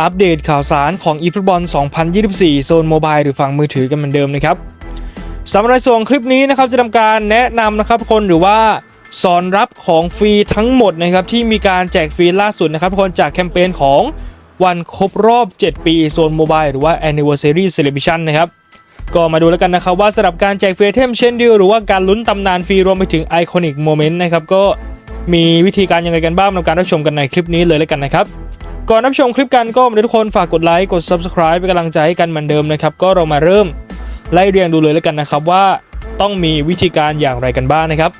อัปเดตข่าวสารของ eFootball 2024 โซนโมบายหรือฝั่งมือถือกันเหมือนเดิมนะครับสำหรับส่วนคลิปนี้นะครับจะทำการแนะนำนะครับคนหรือว่าสอนรับของฟรีทั้งหมดนะครับที่มีการแจกฟรีล่าสุดนะครับคนจากแคมเปญของวันครบรอบ 7 ปีโซนโมบายหรือว่า Anniversary Celebration นะครับก็มาดูแล้วกันนะครับว่าสำหรับการแจกฟรีเทมเช่นเดียวหรือว่าการลุ้นตำนานฟรีรวมไปถึงไอคอนิกโมเมนต์นะครับก็มีวิธีการยังไงกันบ้างในการรับชมกันในคลิปนี้เลยแล้วกันนะครับ ก่อนรับชมคลิปกันก็มาทุกคนฝากกดไลค์กด Subscribe เป็นกำลังใจให้กันเหมือนเดิมนะครับ ก็เรามาเริ่มไล่เรียงดูเลยแล้วกันนะครับว่าต้องมีวิธีการอย่างไรกันบ้างนะครับ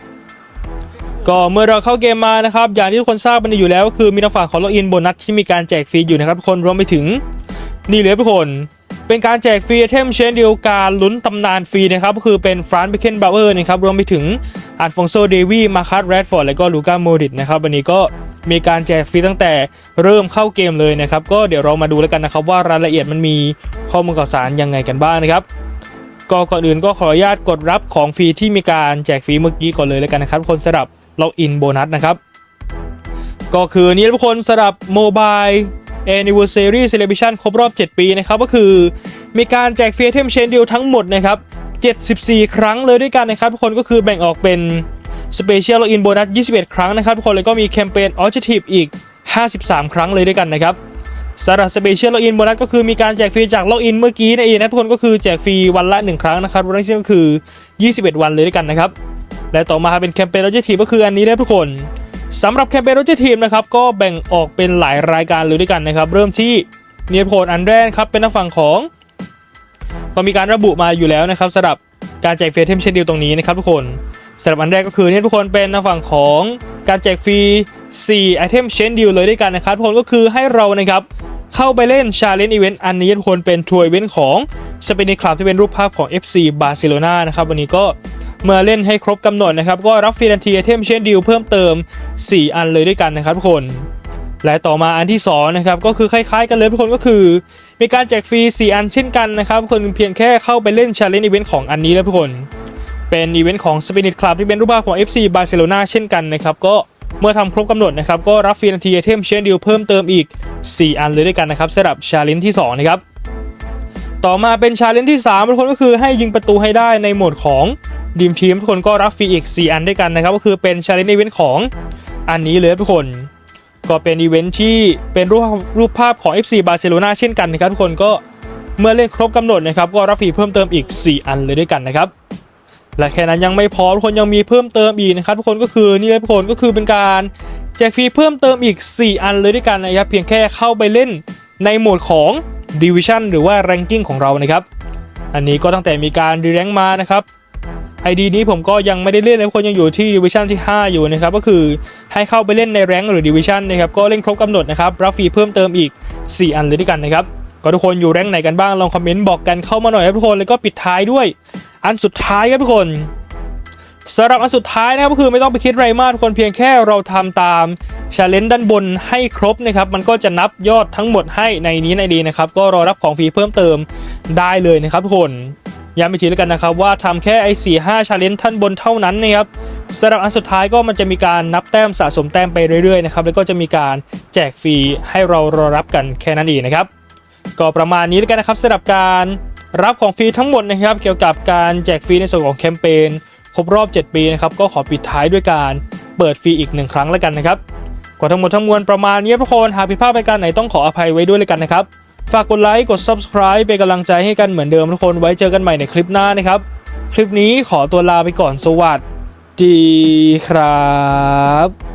ก็เมื่อเราเข้าเกมมานะครับ อย่างที่ทุกคนทราบกันอยู่แล้วก็คือมีทางฝั่งของล็อกอินโบนัสที่มีการแจกฟรีอยู่นะครับคนรวมไปถึงนี่เลยทุกคนเป็นการแจกฟรีไอเทมเช่นเดียวการลุ้นตำนานฟรีนะครับก็คือเป็นฟรานซ์เบเคนบาวเออร์นะครับรวมไปถึงอัลฟองโซเดวีมาคัสแรดฟอร์ดและก็ลูก้าโมดิตนะครับวันนี้ก็ มีการแจกฟรีตั้งแต่เริ่มเข้าเกมเลยนะครับ ก็เดี๋ยวเรามาดูแล้วกันนะครับ ว่ารายละเอียดมันมีข้อมูลข่าวสารยังไงกันบ้างนะครับก็ก่อนอื่นก็ขออนุญาตกดรับของฟรีที่มีการแจกฟรีเมื่อกี้ก่อนเลยแล้วกันนะครับทุกคนสำหรับล็อกอินโบนัสนะครับ ก็คือนี้ทุกคนสำหรับโมบาย Anniversary Celebration ครบรอบ 7 ปีนะครับ ก็คือมีการแจกฟรีเทมเชนเดียวทั้งหมดนะครับ 74 ครั้งเลยด้วยกันนะครับ ทุกคนก็คือแบ่งออกเป็น Special Login Bonus 21 ครั้งนะครับทุกคนแล้วก็มีแคมเปญ Objective อีก 53 ครั้งเลยด้วยกันนะครับสำหรับ Special Login Bonus ก็คือมีการแจกฟรีจากล็อกอินเมื่อกี้นั่นเองนะทุกคนก็คือแจกฟรีวันละ 1 ครั้งนะครับรวมทั้งสิ้นก็คือ 21 วันเลยด้วยกันนะครับและต่อมาเป็นแคมเปญ Objective ก็คืออันนี้นะทุกคนสำหรับแคมเปญรเจทีมนะครับก็แบ่งออกเป็นหลายรายการเลยด้วยกันนะครับ เริ่มที่เนียโพลอันแรกครับเป็นทางฝั่งของ ก็มีการระบุมาอยู่แล้วนะครับสำหรับการแจกฟรีเทมเช่นเดียวตรงนี้นะครับทุกคน สำหรับอันแรกก็คือเนี่ยทุกคนเป็นทางฝั่งของการแจกฟรี4ไอเทมเชนดียวเลยด้วยกันนะครับทุกคนก็คือให้เรานะครับเข้าไปเล่นชาเลนจ์อีเวนต์อันนี้ทุกคนเป็นทัวร์อีเวนต์ของสเปนิคลับที่เป็นรูปภาพของ FC บาร์เซโลนานะครับวันนี้ก็เมื่อเล่นให้ครบกำหนดนะครับก็รับฟรีทันทีไอเทมเชนดีลเพิ่มเติม 4 อันเลยด้วยกันนะครับทุกคนและต่อมาอันที่2นะครับก็คือคล้ายๆ กันเลยทุกคนก็คือ มีการแจกฟรี4 อันเช่นกันนะครับคนเพียงแค่เข้าไปเล่น Challenge Event ของอันนี้แล้วทุกคน เป็นอีเวนต์ของ Spirit Club ที่เป็นรูปภาพของ FC Barcelona เช่นกันนะครับ ก็เมื่อทำครบกำหนดนะครับ ก็รับฟรีทันทีไอเทมเชนดีลเพิ่มเติมอีก 4 อันเลยด้วยกันนะครับสำหรับ Challenge ที่ 2 นะครับ ต่อมาเป็นชาเลนจ์ที่3ทุกคนก็คือให้ยิงประตูให้ได้ในโหมดของดีมทีมทุกคนก็รับฟรีอีก 4 อันด้วยกันนะครับ ก็คือเป็นชาเลนจ์อีเวนต์ของอันนี้เลยทุกคนก็เป็นอีเวนต์ที่เป็นรูปรูปภาพของ FC บาร์เซโลนาเช่นกันนะครับทุกคนก็เมื่อเล่นครบกำหนดนะครับ ก็รับฟรีเพิ่มเติมอีก 4 อันเลยด้วยกันนะครับ และแค่นั้นยังไม่พอทุกคนยังมีเพิ่มเติมอีกนะครับทุกคนก็คือนี่เลยทุกคนก็คือเป็นการแจกฟรีเพิ่มเติมอีก 4 อันเลยด้วยกันนะครับเพียงแค่เข้าไปเล่นในโหมดของ Division หรือว่า Ranking ของเรานะครับ อันนี้ก็ตั้งแต่มีการรีแรงมานะครับ ID นี้ผมก็ยังไม่ได้เล่นเลยทุกคนยังอยู่ที่ Division ที่ 5 อยู่นะครับ ก็คือให้เข้าไปเล่นในแรงหรือ Division นะครับ ก็เล่นครบกำหนดนะครับ รับฟรีเพิ่มเติมอีก 4 อันเลยด้วยกันนะครับ ก็ทุกคนอยู่แรงไหนกันบ้างลองคอมเมนต์บอกกันเข้ามาหน่อยครับทุกคนแล้วก็ปิดท้ายด้วย อันสุดท้ายครับทุกคนสำหรับอันสุดท้ายนะครับก็คือไม่ต้องไปคิดอะไรมากทุกคนเพียงแค่เราทำตามชาเลนจ์ด้านบนให้ครบนะครับ มันก็จะนับยอดทั้งหมดให้ในนี้ในดีนะครับ ก็รอรับของฟรีเพิ่มเติมได้เลยนะครับทุกคนย้ำอีกทีแล้วกันนะครับว่าทำแค่ไอ้สี่ห้าชาเลนจ์ท่านบนเท่านั้นนะครับสำหรับอันสุดท้ายก็มันจะมีการนับแต้มสะสมแต้มไปเรื่อยๆนะครับแล้วก็จะมีการแจกฟรีให้เรารอรับกันแค่นั้นเองนะครับ ก็ประมาณนี้แล้วกันนะครับสำหรับการรับของฟรีทั้งหมดนะครับ เกี่ยวกับการแจกฟรีในส่วนของแคมเปญครบรอบ 7 ปีนะครับก็ขอปิดท้ายด้วยการเปิดฟรีอีกหนึ่งครั้งแล้วกันนะครับก็ทั้งหมดทั้งมวลประมาณนี้ทุกคนหากผิดพลาดไปการไหนต้องขออภัยไว้ด้วยเลยกันนะครับฝากกดไลค์กด subscribe เป็นกำลังใจให้กันเหมือนเดิมทุกคนไว้เจอกันใหม่ในคลิปหน้านะครับ คลิปนี้ขอตัวลาไปก่อนสวัสดีครับ